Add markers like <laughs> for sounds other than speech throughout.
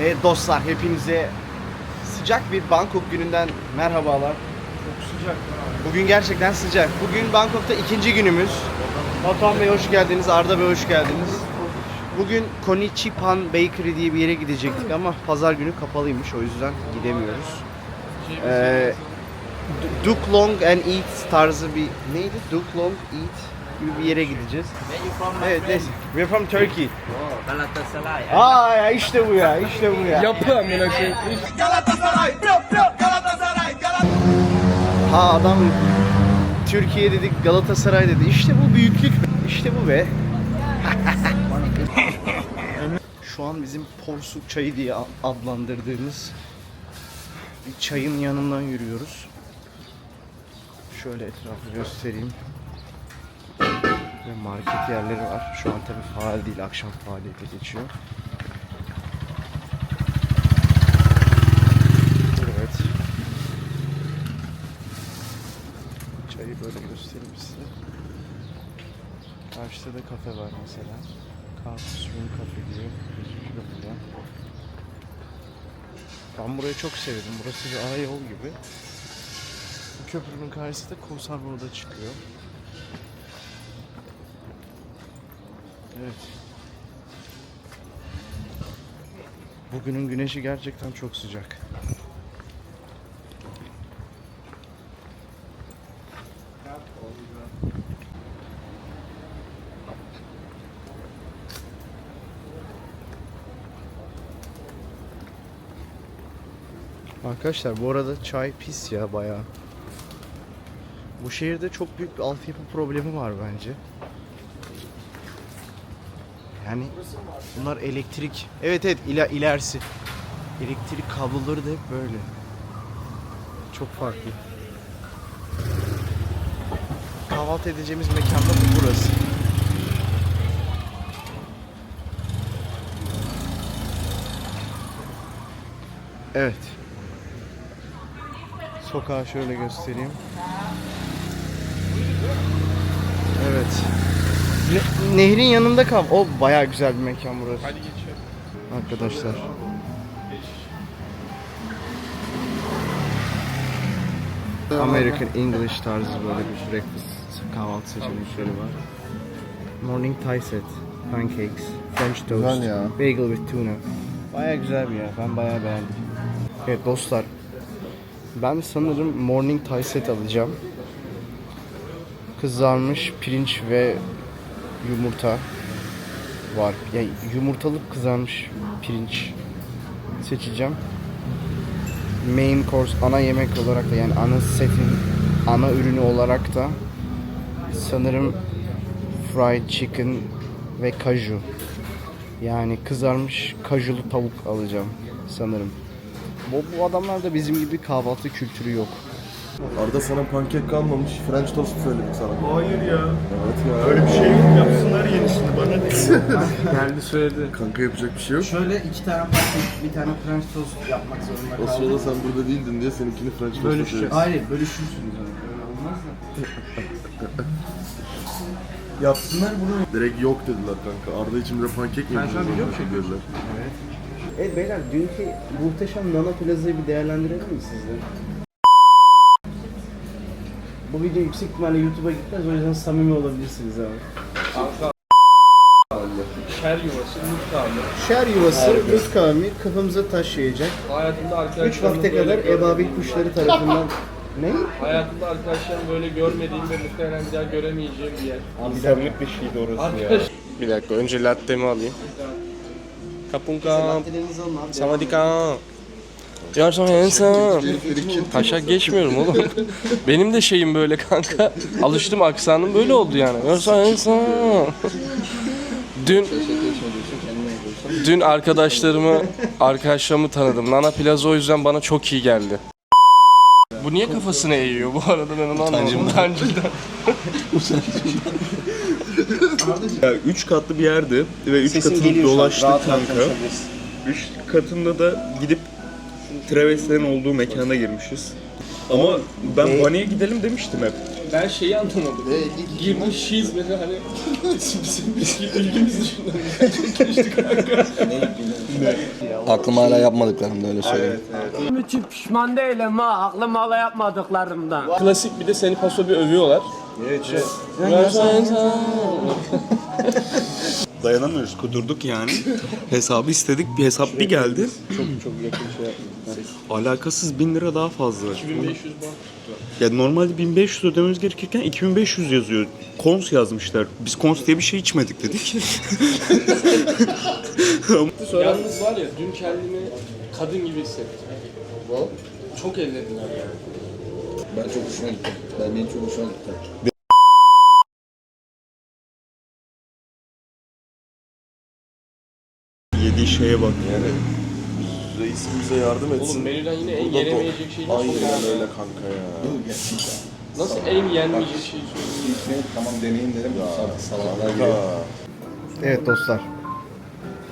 Evet dostlar hepinize sıcak bir Bangkok gününden merhabalar. Çok sıcak abi. Bugün gerçekten sıcak. Bugün Bangkok'ta ikinci günümüz. Batuhan Bey hoş geldiniz, Arda Bey hoş geldiniz. Bugün Konichipan Bakery diye bir yere gidecektik ama pazar günü kapalıymış o yüzden gidemiyoruz. Ee, Du- Duck Long and Eat tarzı bir neydi? Duck Long Eat gibi bir yere gideceğiz. Evet, neyse. We're from Turkey. Oh, Galatasaray. Aa ya işte bu ya, işte bu ya. Yapı amına koyayım. Ha adam Türkiye dedik Galatasaray dedi. İşte bu büyüklük. İşte bu be. <laughs> Şu an bizim porsuk çayı diye adlandırdığımız bir çayın yanından yürüyoruz. Şöyle etrafı göstereyim. Ve market yerleri var. Şu an tabii faal değil, akşam faaliyete geçiyor. Evet. Çayı böyle göstereyim size. Karşıda da kafe var mesela. Karpuz Room Cafe diye burada. Ben burayı çok sevdim. Burası bir ara yol gibi. Bu köprünün karşısı da Koh Road'a çıkıyor. Evet. Bugünün güneşi gerçekten çok sıcak. Arkadaşlar bu arada çay pis ya bayağı. Bu şehirde çok büyük bir altyapı problemi var bence. Yani bunlar elektrik. Evet evet ila, ilerisi. Elektrik kabloları da hep böyle. Çok farklı. Kahvaltı edeceğimiz mekan da bu burası. Evet. Sokağı şöyle göstereyim. Evet. Ne- nehrin yanında kal. O bayağı güzel bir mekan burası. Hadi geçelim. Arkadaşlar. American English tarzı böyle bir breakfast kahvaltı seçenekleri var. Morning Thai set, pancakes, French toast, Güzel ya. bagel with tuna. Baya güzel bir yer. Ben bayağı beğendim. Evet dostlar. Ben sanırım morning Thai set alacağım. Kızarmış pirinç ve yumurta var. Yani yumurtalı kızarmış pirinç seçeceğim. Main course ana yemek olarak da yani ana setin ana ürünü olarak da sanırım fried chicken ve kaju. Yani kızarmış kajulu tavuk alacağım sanırım. Bu, bu adamlarda bizim gibi kahvaltı kültürü yok. Arda sana pankek kalmamış. French toast söyledik sana. Hayır ya. Evet ya. Öyle bir şey. Yapsınlar yenisini. Bana ne? <laughs> Geldi söyledi. Kanka yapacak bir şey yok. Şöyle iki tane paket, bir tane french toast yapmak zorunda O sırada sen burada değildin diye seninkini French toast Bölüşeceğiz. Hayır bölüşürsünüz. Öyle olmaz da. <laughs> Yapsınlar bunu. Direkt yok dediler kanka. Arda için bir pankek mi yapacağız? video mu dediler. Evet beyler dünkü muhteşem Nana Plaza'yı bir değerlendirelim mi sizle? Bu video yüksek ihtimalle YouTube'a gitmez o yüzden samimi olabilirsiniz abi. Şer yuvası, mutfağında. Şer yuvası, Lut kavmi kafamıza taş yiyecek. Hayatımda arkadaşlarım 3 vakte kadar ebabil kuşları tarafından... ne? Hayatımda arkadaşlarım böyle görmediğim ve muhtemelen bir daha göremeyeceğim bir yer. İnsanlık bir şeydi orası Arkadaş Bir dakika önce lattemi alayım. Kapunka. Samadika. You're so handsome. Taşa geçmiyorum oğlum. Benim de şeyim böyle kanka. Alıştım aksanım böyle oldu yani. You're so handsome. Dün Dün arkadaşlarımı arkadaşlarımı tanıdım. Nana Plaza o yüzden bana çok iyi geldi. Bu niye kafasını eğiyor bu arada ben onu anlamadım. Utancından. Ya üç katlı bir yerdi ve üç Sesin katını geliyor şu an, dolaştık rahat rahat kanka. Üç katında da gidip travestilerin olduğu mekana girmişiz. Ama ben E- Bunny'e gidelim demiştim hep. ben şeyi anlamadım. Girmiş cheese mesela hani bizim bizim ilgimiz dışında. Aklım hala yapmadıklarımda öyle söyleyeyim. için pişman değilim ha. Aklım hala yapmadıklarımdan. Klasik bir de seni paso bir övüyorlar. Dayanamıyoruz. Kudurduk yani. Hesabı istedik. Bir hesap bir geldi. Çok çok yakın şey yapma. Alakasız 1000 lira daha fazla. 2500 bant. Ya normalde 1500 ödememiz gerekirken 2500 yazıyor. Kons yazmışlar. Biz kons diye bir şey içmedik dedik. <laughs> Yalnız var ya dün kendimi kadın gibi hissettim. Çok ellediler yani. Ben çok hoşuma gitti. Ben benim çok hoşuma gitti. Şeye bak yani. Reis bize yardım Oğlum etsin. menüden yine en Burada yenemeyecek şey çok Aynen yani. öyle kanka ya. Nasıl en yenmeyecek şey söylüyorsun? Tamam deneyin dedim. Sal- Salaklar gibi. Ha. Evet dostlar.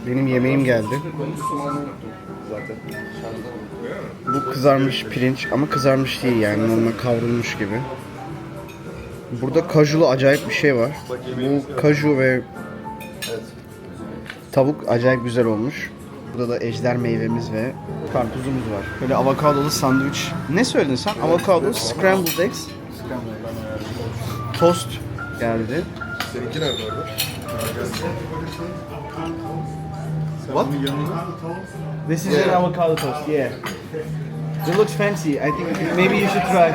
Benim yemeğim geldi. Bu kızarmış pirinç ama kızarmış değil yani normal kavrulmuş gibi. Burada kajulu acayip bir şey var. Bu kaju ve tavuk acayip güzel olmuş. Burada da ejder meyvemiz ve karpuzumuz var. Böyle avokadolu sandviç. Ne söyledin sen? Avokado, scrambled eggs, toast geldi. Seninki nerede orada? This is an avocado toast, yeah. It looks fancy. I think maybe you should try.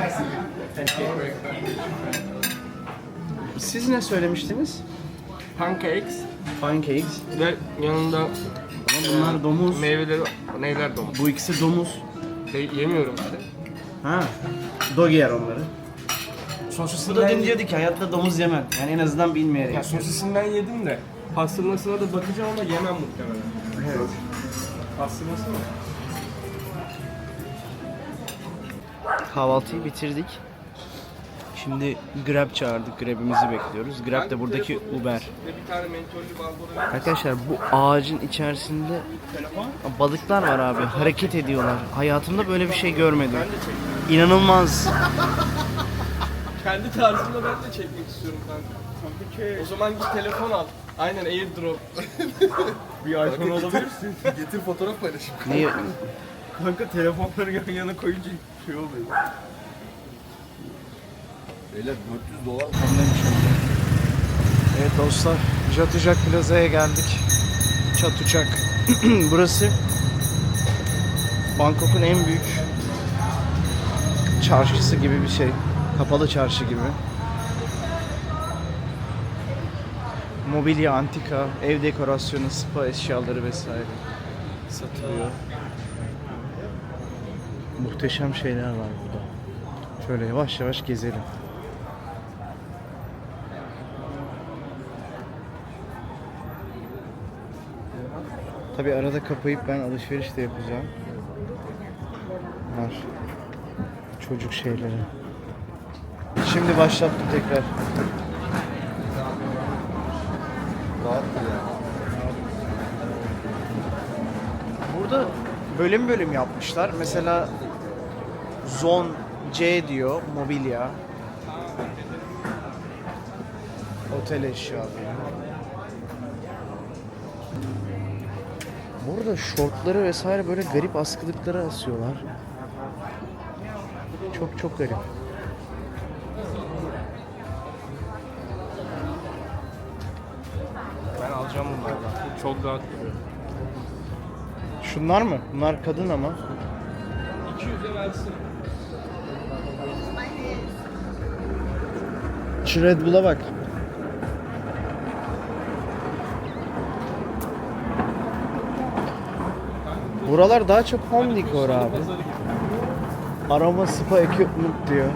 Siz ne söylemiştiniz? Pancakes Pancakes. ve yanında Ama bunlar domuz. meyveleri, neyler domuz. Bu ikisi domuz. De, yemiyorum işte. Ha. Dog yer onları. Sosisinden, dün diyordu ki hayatta domuz yemem. Yani en azından bilmeyerek. ya sosisinden yedim de pastırmasına da bakacağım ama yemem muhtemelen. Evet. Pastırması mı? Kahvaltıyı bitirdik. Şimdi Grab çağırdık. Grab'imizi bekliyoruz. Grab de buradaki Uber. Arkadaşlar bu ağacın içerisinde balıklar var abi. Hareket ediyorlar. Hayatımda böyle bir şey görmedim. İnanılmaz. <laughs> Kendi tarzımda ben de çekmek istiyorum kanka. O zaman git telefon al. Aynen airdrop. <laughs> bir iPhone alabilirsin. Getir fotoğraf paylaşayım. Ne, <laughs> Kanka telefonları yan yana koyunca şey oluyor. Beyler 400 dolar. Evet dostlar, Çatucak Plaza'ya geldik. Çatucak. <clears throat> Burası Bangkok'un en büyük çarşısı gibi bir şey. Kapalı çarşı gibi. Mobilya, antika, ev dekorasyonu, spa eşyaları vesaire satılıyor. Muhteşem şeyler var burada. Şöyle yavaş yavaş gezelim. Tabi arada kapayıp ben alışveriş de yapacağım. Var. Çocuk şeyleri. Şimdi başlattım tekrar. Burada bölüm bölüm yapmışlar. Mesela Zone C diyor mobilya. Otel eşyaları. Burada şortları vesaire böyle garip askılıklara asıyorlar. Çok çok garip. Ben alacağım bunlardan. Çok rahat duruyor. Şunlar mı? Bunlar kadın ama. 200'e versin. Şu Red Bull'a bak. Buralar daha çok home decor abi. Aroma spa equipment diyor.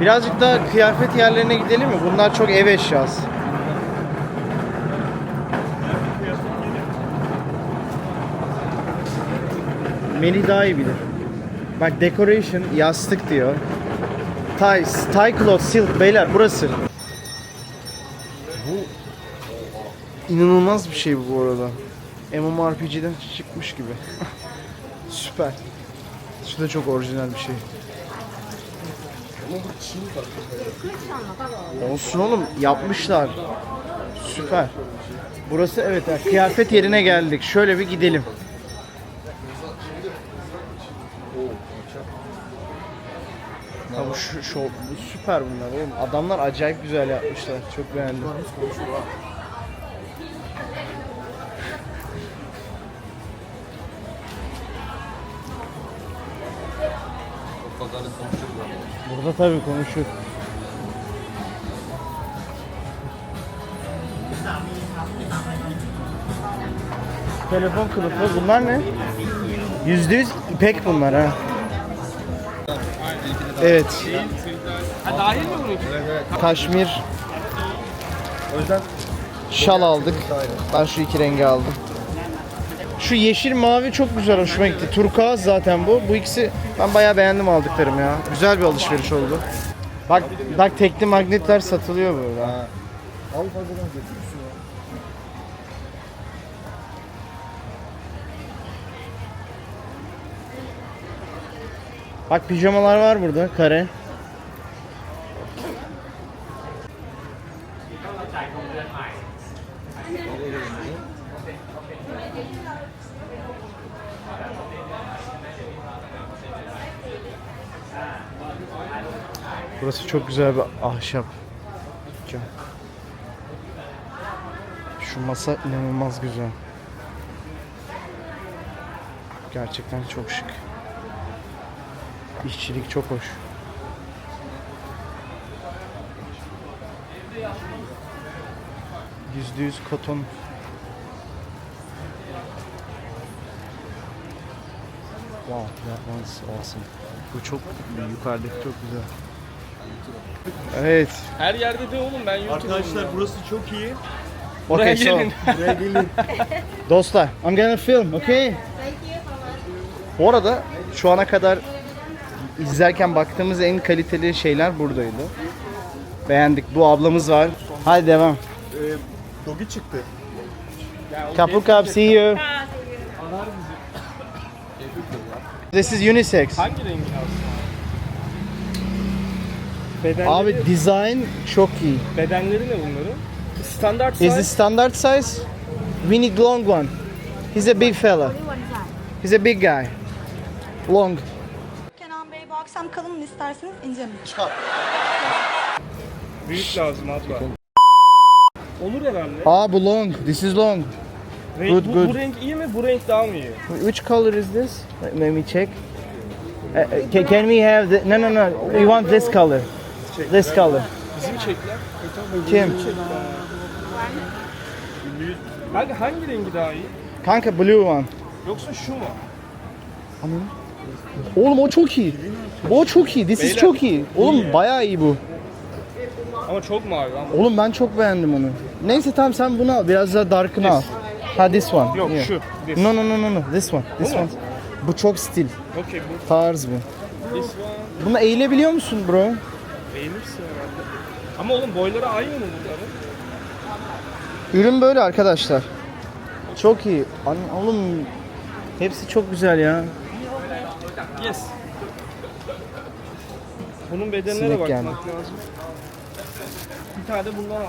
Birazcık daha kıyafet yerlerine gidelim mi? Bunlar çok ev eşyası. Melih daha iyi bilir. Bak decoration yastık diyor. Ties, tie cloth, silk beyler burası. Bu inanılmaz bir şey bu arada. MMORPG'den çıkmış gibi. <laughs> Süper. Şu da çok orijinal bir şey. Olsun oğlum yapmışlar. Süper. Burası evet ha, kıyafet yerine geldik. Şöyle bir gidelim. Ya bu, şu, şu, süper bunlar oğlum. Adamlar acayip güzel yapmışlar. Çok beğendim. Burada tabii konuşur. Telefon kılıfı. Bunlar ne? Yüzde yüz ipek bunlar ha. Evet. Ha dahil mi bunun? Kaşmir. O yüzden şal aldık. Ben şu iki rengi aldım. Şu yeşil mavi çok güzel hoşuma gitti. Turkuaz zaten bu. Bu ikisi ben bayağı beğendim aldıklarım ya. Güzel bir alışveriş oldu. Bak bak tekli magnetler satılıyor ha. Al fazladan. Bak pijamalar var burada kare. Burası çok güzel bir ahşap. dükkan. Şu masa inanılmaz güzel. Gerçekten çok şık. İşçilik çok hoş. Yüzde yüz koton. Wow, that one's awesome. Bu çok yukarıdaki çok güzel. Evet. Her yerde de oğlum ben YouTube'um. Arkadaşlar burası çok iyi. Okay, so, gelin. <laughs> dostlar, I'm gonna film, okay? Bu arada şu ana kadar izlerken baktığımız en kaliteli şeyler buradaydı. Beğendik. Bu ablamız var. Hadi devam. Dogi çıktı. Couple cup, see you. This is unisex. Hangi rengi alsın? Abi design çok iyi. Bedenleri ne bunların? Standart Is size. this standard size? We need long one. He's a big fella. He's a big guy. Long. Kenan Bey bu akşam kalın mı isterseniz ince mi? Büyük lazım abla. Olur herhalde. Aa bu long. This is long. Renk, Good, bu, good. bu renk iyi mi? Bu renk daha mı iyi? Which color is this? Let let me check. Uh, uh, can, can we have the... No, no, no. We want this color. This color. Bizim çekler. Kim? Kanka hangi rengi daha iyi? Kanka blue one. Yoksa şu mu? Oğlum o çok iyi. O çok iyi. This is Beyler, çok iyi. Oğlum iyi ya. bayağı iyi bu. Ama çok mavi lan. Oğlum ben çok beğendim onu. Neyse tamam sen bunu al. Biraz daha dark'ını al. Ha this one. Yok Yeah. şu. This. No no no no no. This one. This Bu mu? one. Bu çok stil. Okey bu. Tarz bu. This one. Bunu eğilebiliyor musun bro? Beğenirsin herhalde. Ama oğlum boyları aynı mı bunların? Ürün böyle arkadaşlar. Çok iyi. An- Oğlum hepsi çok güzel ya. Yes. Bunun bedenine Sinek de bakmak geldi. lazım. Bir tane de bundan al.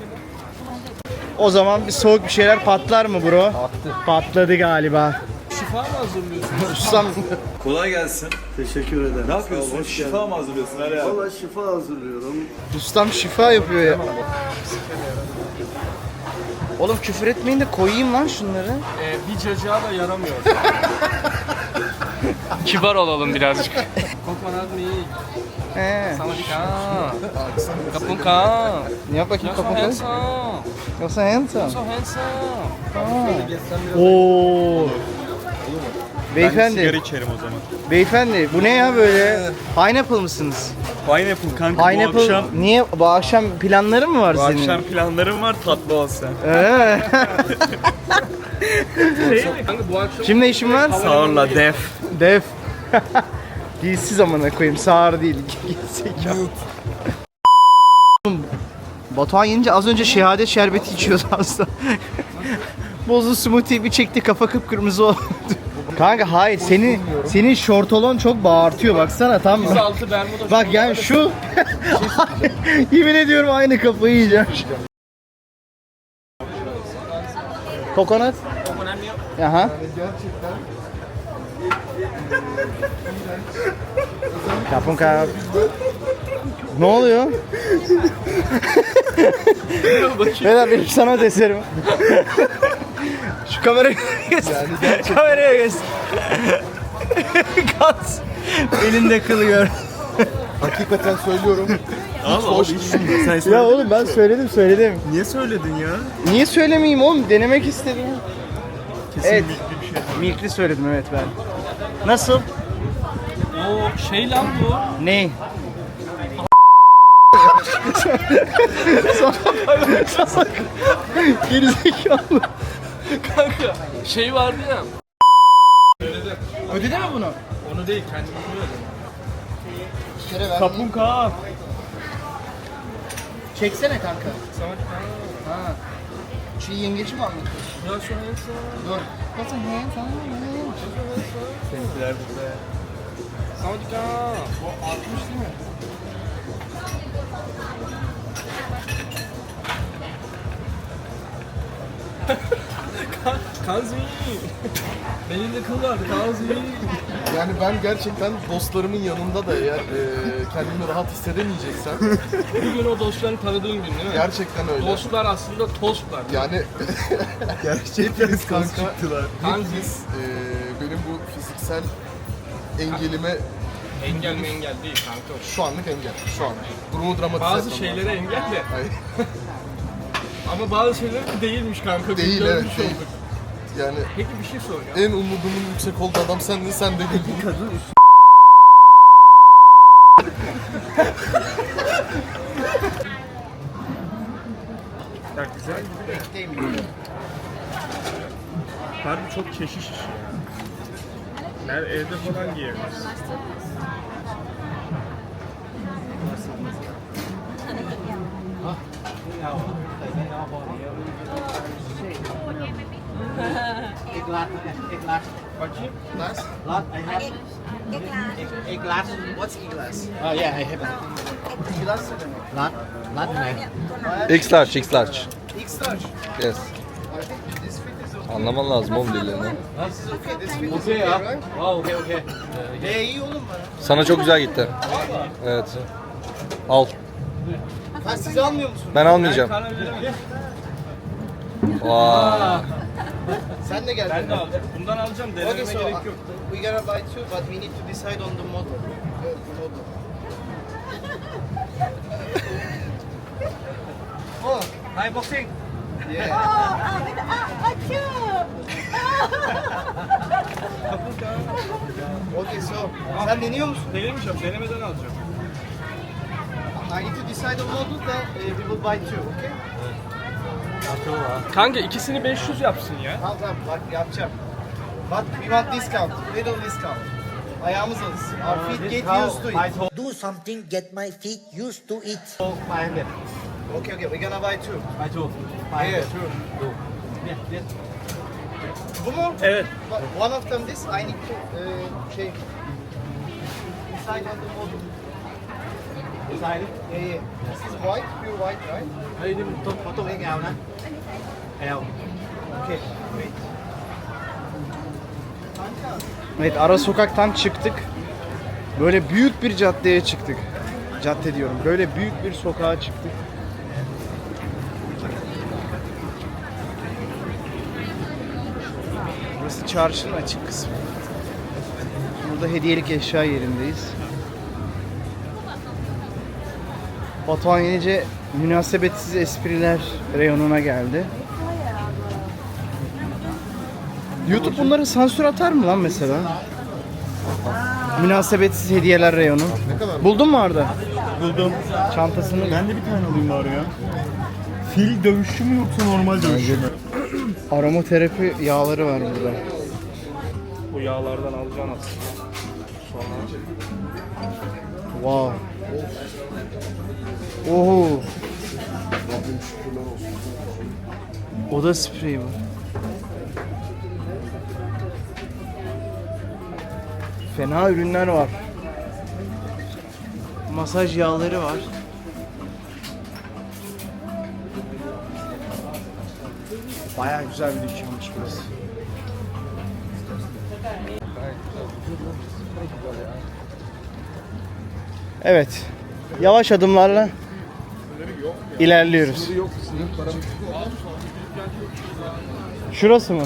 De bu? O zaman bir soğuk bir şeyler patlar mı bro? Patladı galiba. Şifa mı hazırlıyorsun? <laughs> Susam. Kolay gelsin. Teşekkür ederim. Ne yapıyorsun? Şifa mı hazırlıyorsun? Hadi abi. Valla şifa hazırlıyorum. Ustam şifa yapıyor ya. Oğlum küfür etmeyin de koyayım lan şunları. Ee, bir cacığa da yaramıyor. <laughs> Kibar olalım birazcık. Kokonat mi? He. Samadika. Kapunka. Yap bakayım You're so handsome. Yoksa handsome. So handsome. Oo. Ben sigara Beyefendi, içerim o zaman. beyefendi bu ne ya böyle? Pineapple mısınız? Pineapple kanka bu Pineapple akşam niye? Bu akşam planları mı var bu senin? akşam planlarım var tatlı olsa. Ee. Kanka bu akşam Şimdi ne işin var? Sağırla def. Def. <laughs> Giysiz amına koyayım. Sağır değil. <laughs> Gerizekalı. Oğlum, Batuhan yenince az önce şehadet şerbeti içiyordu aslında. <laughs> Bozdu smoothie bir çekti kafa kıpkırmızı oldu. Kanka hayır senin senin şortolon çok bağırtıyor baksana tam mı? Altı Bermuda Bak yani şu <laughs> yemin ediyorum aynı kafayı yiyeceğim. Kokonat? Aha. Kapın <laughs> kap. Ne oluyor? <laughs> Beyler benim sanat eserim. Şu kamerayı <laughs> göster. Kameraya göster. <laughs> Kat. Elinde kıl gör. Hakikaten söylüyorum. Hiç hoş değil. Ya oğlum ben söyledim söyledim. Niye söyledin ya? Niye söylemeyeyim oğlum? Denemek istedim. Kesin Evet. milkli bir şey. Milkli söyledim evet ben. Nasıl? O şey lan bu. Ne? <laughs> Gerizekalı. Kanka şey vardı ya. Ödedi mi bunu? Onu değil kendimi ödedim. Kapunka. Çeksene kanka. Ha. Şu yengeci mi anlatıyorsun? Ya şu an sen. Dur. What's a hand? Seninkiler burada. Samadika. O artmış değil mi? Kan- <laughs> Kanzi. Belinde kıl vardı Kanzi. Yani ben gerçekten dostlarımın yanında da eğer e, kendimi rahat hissedemeyeceksem Bir gün o dostlarını tanıdığın gün değil mi? gerçekten öyle. Dostlar aslında tostlar. Yani <laughs> Gerçekten kanka çıktılar. hepiniz e, benim bu fiziksel engelime Engel mi engel değil kanka. şu anlık engel. Şu an. Durumu dramatize Bazı etmem şeylere lazım. engel de. Hayır. Ama bazı şeyler değilmiş kanka. Değil evet değil. olduk. Yani Peki bir şey soracağım. en umudumun yüksek olduğu adam sendin sen de güldün. <laughs> Ya güzel gibi de. Harbi çok keşiş işi ya. Nerede evde falan giyemez. Bakayım. Ah yeah, I have. X large, X large. X large. Yes. Anlaman lazım oğlum dillerini. Okey ya. okay okay. He iyi oğlum bana. Sana çok güzel gitti. Evet. Al. Ha siz almıyor musun? Ben almayacağım. Vay. Sen de gel. Ben de alacağım. Bundan alacağım. Okay, Denememe so gerek uh, yok. we gonna buy two, but we need to decide on the model. The model. oh, hi boxing. Yeah. okay, <laughs> so sen deniyor musun? Denemeyeceğim. Denemeden alacağım. I need to decide on model then uh, we will buy two, okay? Kanka ikisini 500 yapsın ya. Tamam tamam bak yapacağım. But we want discount, little discount. Ayağımız alışsın. Our feet get used to it. Do something, get my feet used to it. So 500. Okay, okay, we're gonna buy two. Buy two. Yeah, two. Bu mu? Evet. But One of them this, I need to uh, şey. Decide on the model. Decide? Yeah, yeah. This is white, pure white, right? Haydi top. Photo lên ảo nè. Ảo. Okay, wait. Evet ara sokaktan çıktık. Böyle büyük bir caddeye çıktık. Cadde diyorum. Böyle büyük bir sokağa çıktık. Burası çarşının açık kısmı. Burada hediyelik eşya yerindeyiz. Batuhan Yenice münasebetsiz espriler reyonuna geldi. YouTube bunları sansür atar mı lan mesela? Münasebetsiz hediyeler reyonu. Buldun mu Arda? Buldum. Çantasını. Ben de bir tane alayım bari ya. Fil dövüşü mü yoksa normal dövüşü mü? Aromaterapi yağları var burada. Bu yağlardan alacaksın aslında. Wow. Oho. Oda spreyi bu. fena ürünler var. Masaj yağları var. Bayağı güzel bir dükkanmış burası. Evet. Yavaş adımlarla ilerliyoruz. Şurası mı?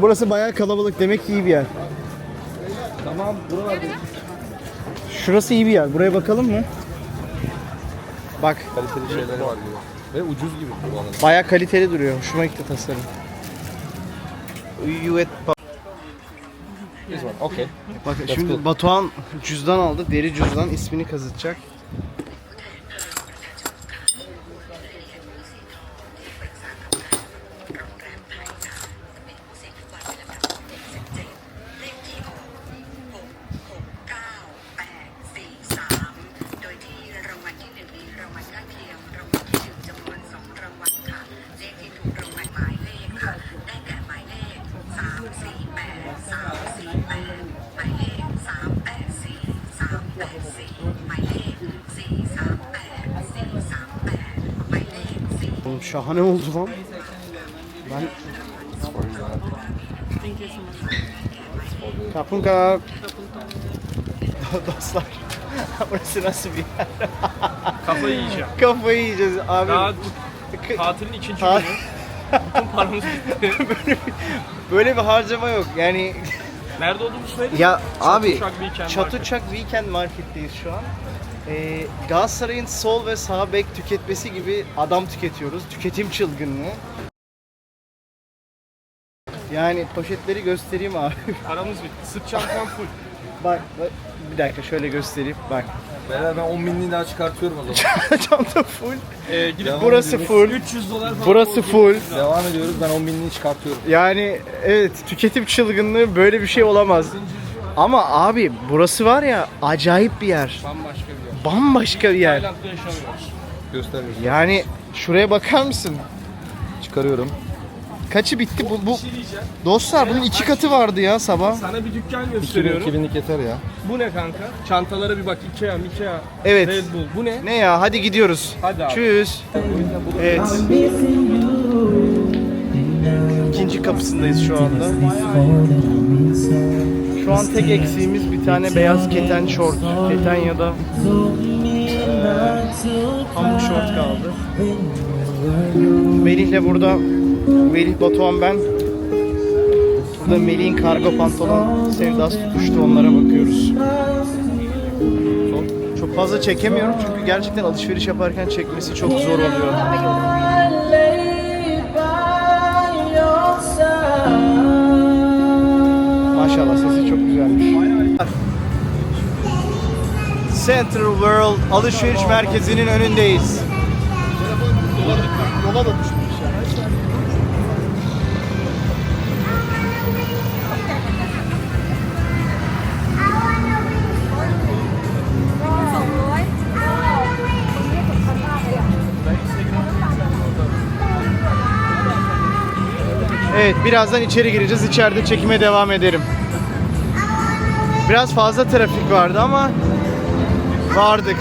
Burası bayağı kalabalık. Demek ki iyi bir yer. Tamam, buralarda. Şurası iyi bir yer. Buraya bakalım mı? Bak, Kaliteli şeyleri var gibi. Ve ucuz gibi arada. bayağı kaliteli duruyor. Hoşuma gitti tasarım. One, okay. Bak şimdi Batuhan cüzdan aldı. Deri cüzdan ismini kazıtacak. Oğlum şahane oldu lan. Ben... Kapunka. <laughs> Dostlar. Burası nasıl bir yer? Kafayı yiyeceğim. <laughs> Kafayı yiyeceğiz abi. Daha tatilin ikinci Ta- günü. Bütün paramız bitti. <laughs> Böyle bir harcama yok. Yani Nerede olduğumuzu söyle. ya abi Çakı Weekend Çatuçak Weekend Market'teyiz şu an. Ee, Galatasaray'ın sol ve sağ bek tüketmesi gibi adam tüketiyoruz. Tüketim çılgınlığı. Yani poşetleri göstereyim abi. <laughs> Paramız bitti. Sırt çantam full. bak, bak, bir dakika şöyle göstereyim. Bak. Beyler ben 10 binliği daha çıkartıyorum o zaman. <laughs> Çanta full. Ee, gidip Devam Burası ediyoruz. full. 300 dolar falan. Burası full. Devam ediyoruz. Ben 10 binliği çıkartıyorum. Yani evet tüketim çılgınlığı böyle bir şey olamaz. Ama abi burası var ya acayip bir yer. Bambaşka bir yer. Bambaşka bir yer. Tayland'da yaşamıyoruz. Yani şuraya bakar mısın? Çıkarıyorum. Kaçı bitti bu? bu... Bir şey diyeceğim. Dostlar bunun iki katı vardı ya sabah. Sana bir dükkan 2000, gösteriyorum. 2000'lik yeter ya. Bu ne kanka? Çantalara bir bak. Ikea, Ikea, Evet. Red Bull. Bu ne? Ne ya hadi gidiyoruz. Hadi abi. Tschüss. Evet. İkinci kapısındayız şu anda. Şu an tek eksiğimiz bir tane beyaz keten şort. Keten ya da pamuk şort kaldı. Melih'le burada Melih Batuhan ben. Burada Melih'in kargo pantolon sevdası tutuştu onlara bakıyoruz. Çok fazla çekemiyorum çünkü gerçekten alışveriş yaparken çekmesi çok zor oluyor. Maşallah sesi çok güzelmiş. Central World alışveriş merkezinin önündeyiz. Evet birazdan içeri gireceğiz. İçeride çekime devam ederim. Biraz fazla trafik vardı ama vardık.